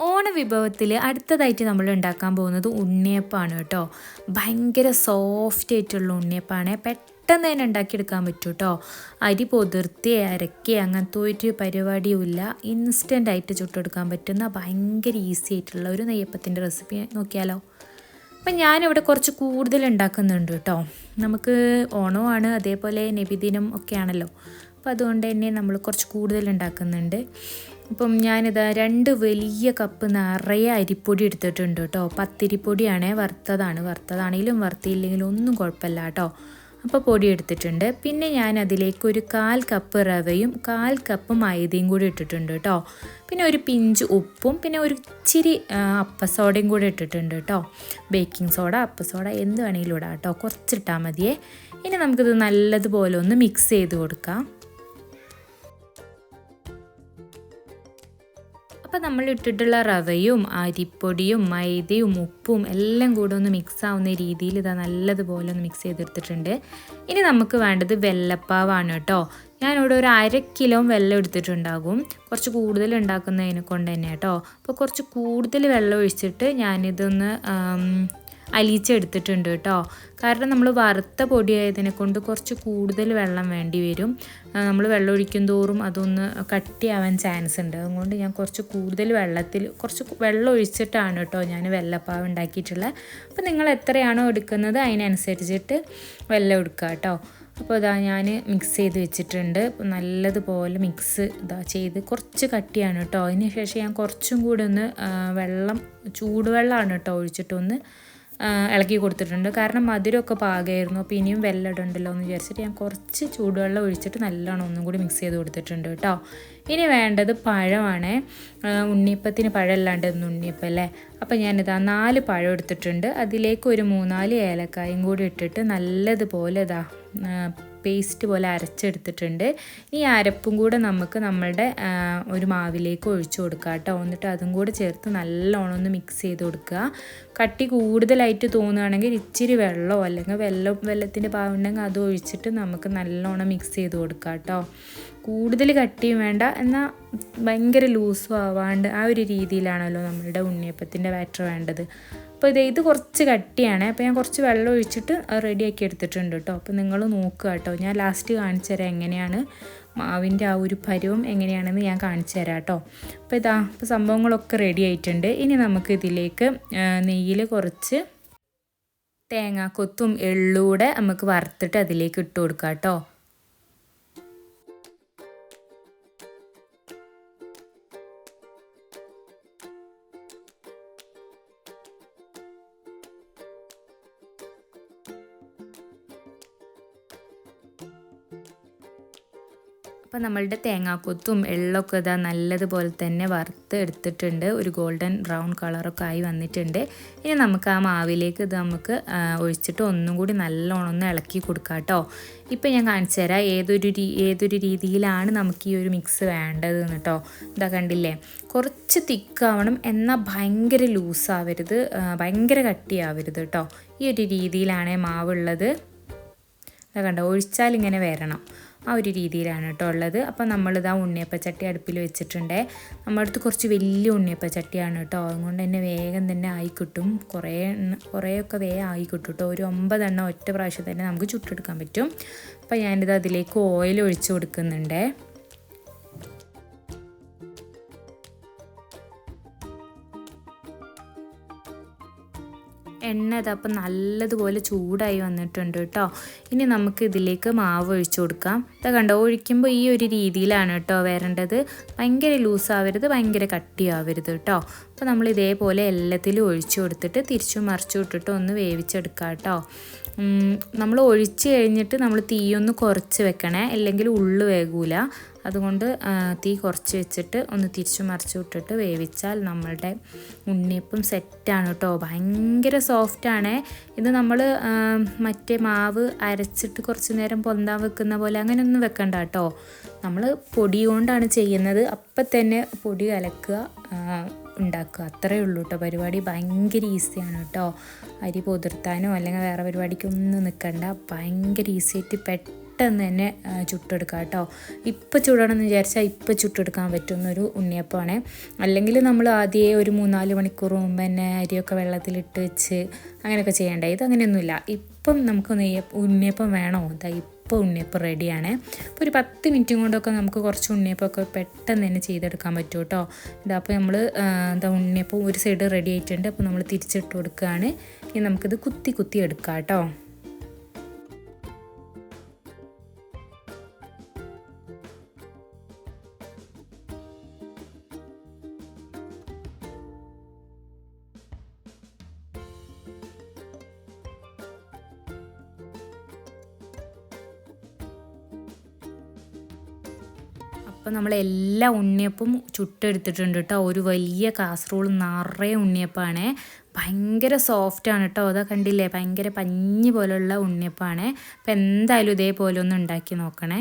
ഓണ വിഭവത്തിൽ അടുത്തതായിട്ട് നമ്മൾ ഉണ്ടാക്കാൻ പോകുന്നത് ഉണ്ണിയപ്പമാണ് കേട്ടോ. ഭയങ്കര സോഫ്റ്റ് ആയിട്ടുള്ള ഉണ്ണിയപ്പമാണ് പെട്ടെന്ന് തന്നെ ഉണ്ടാക്കിയെടുക്കാൻ പറ്റും കേട്ടോ അരി പൊതിർത്തി അരക്കി അങ്ങനത്തെ ഒരു പരിപാടിയുമില്ല ഇൻസ്റ്റന്റ് ആയിട്ട് ചുട്ടെടുക്കാൻ പറ്റുന്ന ഭയങ്കര ഈസി ആയിട്ടുള്ള ഒരു നെയ്യപ്പത്തിന്റെ റെസിപ്പി നോക്കിയാലോ. അപ്പം ഞാനിവിടെ കുറച്ച് കൂടുതൽ ഉണ്ടാക്കുന്നുണ്ട് കേട്ടോ. നമുക്ക് ഓണമാണ് അതേപോലെ നബിദിനം ഒക്കെ ആണല്ലോ അപ്പോൾ അതുകൊണ്ട് തന്നെ നമ്മൾ കുറച്ച് കൂടുതൽ ഉണ്ടാക്കുന്നുണ്ട്. അപ്പം ഞാനിതാ രണ്ട് വലിയ കപ്പ് നിറയെ അരിപ്പൊടി എടുത്തിട്ടുണ്ട് കേട്ടോ. പത്തിരിപ്പൊടിയാണേ വറുത്തതാണ്. വറുത്തതാണെങ്കിലും വറുത്തിയില്ലെങ്കിലും ഒന്നും കുഴപ്പമില്ല കേട്ടോ. അപ്പോൾ പൊടി എടുത്തിട്ടുണ്ട്. പിന്നെ ഞാൻ അതിലേക്ക് ഒരു കാൽ കപ്പ് റവയും കാൽ കപ്പ് മൈദയും കൂടി ഇട്ടിട്ടുണ്ട് കേട്ടോ. പിന്നെ ഒരു പിഞ്ച് ഉപ്പും പിന്നെ ഒരു ഇച്ചിരി അപ്പസോഡയും കൂടി ഇട്ടിട്ടുണ്ട് കേട്ടോ. ബേക്കിംഗ് സോഡ അപ്പസോഡ എന്ത് വേണമെങ്കിലും ഇടാം കേട്ടോ. കുറച്ചിട്ടാൽ മതിയേ. ഇനി നമുക്കിത് നല്ലതുപോലെ ഒന്ന് മിക്സ് ചെയ്ത് കൊടുക്കാം. അപ്പോൾ നമ്മൾ ഇട്ടിട്ടുള്ള റവയും അരിപ്പൊടിയും മൈദയും ഉപ്പും എല്ലാം കൂടെ ഒന്ന് മിക്സ് ആവുന്ന രീതിയിൽ ഇതാ നല്ലതുപോലെ ഒന്ന് മിക്സ് ചെയ്തെടുത്തിട്ടുണ്ട്. ഇനി നമുക്ക് വേണ്ടത് വെല്ലപ്പാവാണ് കേട്ടോ. ഞാനിവിടെ ഒരു അര കിലോ വെള്ളം എടുത്തിട്ടുണ്ടാകും. കുറച്ച് കൂടുതൽ ഉണ്ടാക്കുന്നതിനെ കൊണ്ട് തന്നെ കേട്ടോ. അപ്പോൾ കുറച്ച് കൂടുതൽ വെള്ളം ഒഴിച്ചിട്ട് ഞാനിതൊന്ന് അലിച്ചെടുത്തിട്ടുണ്ട് കേട്ടോ. കാരണം നമ്മൾ വറുത്ത പൊടിയായതിനെ കൊണ്ട് കുറച്ച് കൂടുതൽ വെള്ളം വേണ്ടി വരും. നമ്മൾ വെള്ളം ഒഴിക്കും തോറും അതൊന്ന് കട്ടിയാവാൻ ചാൻസ് ഉണ്ട്. അതുകൊണ്ട് ഞാൻ കുറച്ച് കൂടുതൽ വെള്ളത്തിൽ കുറച്ച് വെള്ളം ഒഴിച്ചിട്ടാണ് കേട്ടോ ഞാൻ വെള്ളപ്പാവ് ഉണ്ടാക്കിയിട്ടുള്ളത്. അപ്പോൾ നിങ്ങൾ എത്രയാണോ എടുക്കുന്നത് അതിനനുസരിച്ചിട്ട് വെള്ളം എടുക്കുക കേട്ടോ. അപ്പോൾ ഇതാ ഞാൻ മിക്സ് ചെയ്ത് വെച്ചിട്ടുണ്ട്. നല്ലതുപോലെ മിക്സ് ഇതാ ചെയ്ത് കുറച്ച് കട്ടിയാണ് കേട്ടോ. അതിന് ശേഷം ഞാൻ കുറച്ചും കൂടി ഒന്ന് വെള്ളം ചൂടുവെള്ളമാണ് കേട്ടോ ഒഴിച്ചിട്ടൊന്ന് ഇളക്കി കൊടുത്തിട്ടുണ്ട്. കാരണം മധുരമൊക്കെ പാകമായിരുന്നു. അപ്പോൾ ഇനിയും വെള്ളം ഇടണ്ടല്ലോ എന്ന് വിചാരിച്ചിട്ട് ഞാൻ കുറച്ച് ചൂടുവെള്ളം ഒഴിച്ചിട്ട് നല്ലോണം ഒന്നും കൂടി മിക്സ് ചെയ്ത് കൊടുത്തിട്ടുണ്ട് കേട്ടോ. ഇനി വേണ്ടത് പഴമാണ്. ഉണ്ണിയപ്പത്തിന് പഴമല്ലാണ്ട് ഒന്ന് ഉണ്ണിയപ്പം അല്ലേ? അപ്പോൾ ഞാനിതാ നാല് പഴം എടുത്തിട്ടുണ്ട്. അതിലേക്ക് ഒരു മൂന്നാൽ ഏലക്കായും കൂടി ഇട്ടിട്ട് നല്ലതുപോലെ ഇതാ പേസ്റ്റ് പോലെ അരച്ചെടുത്തിട്ടുണ്ട്. ഈ അരപ്പും കൂടെ നമുക്ക് നമ്മളുടെ ഒരു മാവിലേക്ക് ഒഴിച്ചു കൊടുക്കുക കേട്ടോ. എന്നിട്ട് അതും കൂടെ ചേർത്ത് നല്ലോണം ഒന്ന് മിക്സ് ചെയ്ത് കൊടുക്കുക. കട്ടി കൂടുതലായിട്ട് തോന്നുകയാണെങ്കിൽ ഇച്ചിരി വെള്ളമോ അല്ലെങ്കിൽ വെള്ളം വെള്ളത്തിന്റെ പാവുണ്ടെങ്കിൽ അത് ഒഴിച്ചിട്ട് നമുക്ക് നല്ലോണം മിക്സ് ചെയ്ത് കൊടുക്കുക കേട്ടോ. കൂടുതൽ കട്ടിയും വേണ്ട. എന്നാൽ ഭയങ്കര ലൂസും ആവാണ്ട് ആ ഒരു രീതിയിലാണല്ലോ നമ്മളുടെ ഉണ്ണിയപ്പത്തിന്റെ ബാറ്റർ വേണ്ടത്. അപ്പോൾ ഇത് ഇത് കുറച്ച് കട്ടിയാണ്. അപ്പോൾ ഞാൻ കുറച്ച് വെള്ളം ഒഴിച്ചിട്ട് റെഡിയാക്കി എടുത്തിട്ടുണ്ട് കേട്ടോ അപ്പോൾ നിങ്ങൾ നോക്കുക കേട്ടോ ഞാൻ ലാസ്റ്റ് കാണിച്ചു തരാം എങ്ങനെയാണ് മാവിന്റെ ആ ഒരു പരുവം എങ്ങനെയാണെന്ന് ഞാൻ കാണിച്ചു തരാം കേട്ടോ അപ്പോൾ ഇതാ അപ്പോൾ സംഭവങ്ങളൊക്കെ റെഡി ആയിട്ടുണ്ട്. ഇനി നമുക്ക് ഇതിലേക്ക് നെയ്യിൽ കുറച്ച് തേങ്ങാക്കൊത്തും എള്ളൂടെ നമുക്ക് വറുത്തിട്ട് അതിലേക്ക് ഇട്ട് കൊടുക്കാം കേട്ടോ അപ്പോൾ നമ്മളുടെ തേങ്ങാക്കൊത്തും എള്ളൊക്കെ ഇതാ നല്ലതുപോലെ തന്നെ വറുത്ത് എടുത്തിട്ടുണ്ട്. ഒരു ഗോൾഡൻ ബ്രൗൺ കളറൊക്കെ ആയി വന്നിട്ടുണ്ട്. ഇനി നമുക്ക് ആ മാവിലേക്ക് ഇത് നമുക്ക് ഒഴിച്ചിട്ട് ഒന്നും കൂടി നല്ലോണം ഒന്ന് ഇളക്കി കൊടുക്കാം കേട്ടോ ഇപ്പം ഞാൻ കാണിച്ചു തരാം ഏതൊരു രീ ഏതൊരു രീതിയിലാണ് നമുക്ക് ഈ ഒരു മിക്സ് വേണ്ടത് കേട്ടോ ഇതാ കണ്ടില്ലേ? കുറച്ച് തിക്കാവണം എന്നാൽ ഭയങ്കര ലൂസാവരുത് ഭയങ്കര കട്ടിയാവരുത് കേട്ടോ ഈ ഒരു രീതിയിലാണ് മാവുള്ളത്. കണ്ടോ? ഒഴിച്ചാൽ ഇങ്ങനെ വരണം. ആ ഒരു രീതിയിലാണ് കേട്ടോ ഉള്ളത്. അപ്പോൾ നമ്മളിതാ ഉണ്ണിയപ്പച്ചട്ടി അടുപ്പിൽ വെച്ചിട്ടുണ്ട്. നമ്മുടെ അടുത്ത് കുറച്ച് വലിയ ഉണ്ണിയപ്പച്ചട്ടിയാണ് കേട്ടോ. അതുകൊണ്ട് തന്നെ വേഗം തന്നെ ആയി കിട്ടും. കുറേ കുറേയൊക്കെ വേഗം ആയി കിട്ടും കേട്ടോ. ഒരു ഒമ്പതെണ്ണം ഒറ്റ പ്രാവശ്യം തന്നെ നമുക്ക് ചുട്ടെടുക്കാൻ പറ്റും. അപ്പോൾ ഞാനിത് അതിലേക്ക് ഓയിൽ ഒഴിച്ച് കൊടുക്കുന്നുണ്ടേ. എണ്ണ ഇതപ്പം നല്ലതുപോലെ ചൂടായി വന്നിട്ടുണ്ട് കേട്ടോ. ഇനി നമുക്ക് ഇതിലേക്ക് മാവ് ഒഴിച്ചു കൊടുക്കാം. ഇതാ കണ്ടോ ഒഴിക്കുമ്പോൾ ഈ ഒരു രീതിയിലാണ് കേട്ടോ വരേണ്ടത്. ഭയങ്കര ലൂസാവരുത് ഭയങ്കര കട്ടിയാവരുത് കേട്ടോ. അപ്പോൾ നമ്മൾ ഇതേപോലെ എല്ലാത്തിലും ഒഴിച്ചു കൊടുത്തിട്ട് തിരിച്ചു മറിച്ചു വിട്ടിട്ട് ഒന്ന് വേവിച്ചെടുക്കാം കേട്ടോ. നമ്മൾ ഒഴിച്ച് കഴിഞ്ഞിട്ട് നമ്മൾ തീയൊന്ന് കുറച്ച് വെക്കണേ അല്ലെങ്കിൽ ഉള്ളു വേകൂല. അതുകൊണ്ട് തീ കുറച്ച് വെച്ചിട്ട് ഒന്ന് തിരിച്ചു മറിച്ചു വിട്ടിട്ട് വേവിച്ചാൽ നമ്മളുടെ ഉണ്ണിയപ്പം സെറ്റാണ് കേട്ടോ. ഭയങ്കര സോഫ്റ്റാണ് ഇത് നമ്മൾ മറ്റേ മാവ് അരച്ചിട്ട് കുറച്ച് നേരം പൊന്താൻ വെക്കുന്ന പോലെ അങ്ങനെയൊന്നും വെക്കണ്ട കേട്ടോ. നമ്മൾ പൊടി കൊണ്ടാണ് ചെയ്യുന്നത്. അപ്പം തന്നെ പൊടി കലക്കുക ഉണ്ടാക്കുക. അത്രയേ ഉള്ളൂ കേട്ടോ. പരിപാടി ഭയങ്കര ഈസിയാണ് കേട്ടോ. അരി പൊതിർത്താനോ അല്ലെങ്കിൽ വേറെ പരിപാടിക്കൊന്നും നിൽക്കണ്ട. ഭയങ്കര ഈസി ആയിട്ട് പെട്ടെന്ന് പെട്ടെന്ന് തന്നെ ചുട്ടെടുക്കുക ചുട്ടെടുക്കാം കേട്ടോ. ഇപ്പം ചൂടാണെന്ന് വിചാരിച്ചാൽ ഇപ്പം ചുട്ടെടുക്കാൻ പറ്റുന്നൊരു ഉണ്ണിയപ്പമാണ്. അല്ലെങ്കിൽ നമ്മൾ ആദ്യമേ ഒരു മൂന്നാൽ മണിക്കൂർ മുമ്പ് തന്നെ അരിയൊക്കെ വെള്ളത്തിലിട്ട് വെച്ച് അങ്ങനെയൊക്കെ ചെയ്യേണ്ട. ഇത് അങ്ങനെയൊന്നുമില്ല ഇപ്പം നമുക്ക് നെയ്യപ്പം ഉണ്ണിയപ്പം വേണോ? ഇതാ ഇപ്പോൾ ഉണ്ണിയപ്പം റെഡിയാണ്. അപ്പോൾ ഒരു പത്ത് മിനിറ്റും കൊണ്ടൊക്കെ നമുക്ക് കുറച്ച് ഉണ്ണിയപ്പമൊക്കെ പെട്ടെന്ന് തന്നെ ചെയ്തെടുക്കാൻ പറ്റും കേട്ടോ. ഇതാ അപ്പോൾ നമ്മൾ എന്താ ഉണ്ണിയപ്പം ഒരു സൈഡ് റെഡി ആയിട്ടുണ്ട്. അപ്പോൾ നമ്മൾ തിരിച്ചിട്ട് കൊടുക്കുകയാണ്. ഇനി നമുക്കിത് കുത്തി കുത്തി എടുക്കാം കേട്ടോ. അപ്പോൾ നമ്മൾ എല്ലാ ഉണ്ണിയപ്പും ചുട്ടെടുത്തിട്ടുണ്ട് കേട്ടോ ഒരു വലിയ കാസറോൾ നിറയെ ഉണ്ണിയപ്പാണ്. ഭയങ്കര സോഫ്റ്റാണ് കേട്ടോ അതാ കണ്ടില്ലേ? ഭയങ്കര പഞ്ഞി പോലുള്ള ഉണ്ണിയപ്പാണ്. അപ്പോൾ എന്തായാലും ഇതേപോലെ ഒന്ന് ഉണ്ടാക്കി നോക്കണേ.